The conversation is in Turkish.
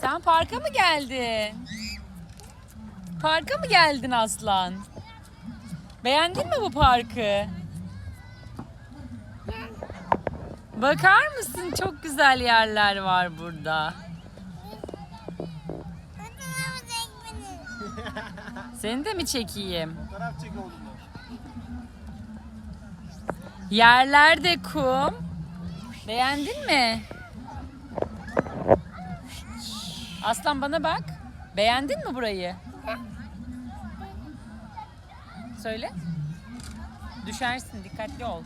Parka mı geldin? Parka mı geldin Aslan? Beğendin mi bu parkı? Bakar mısın? Çok güzel yerler var burada. Seni de mi çekeyim? Fotoğraf çek oğlum. Yerler de kum. Beğendin mi? Aslan bana bak. Beğendin mi burayı? Söyle. Düşersin dikkatli ol.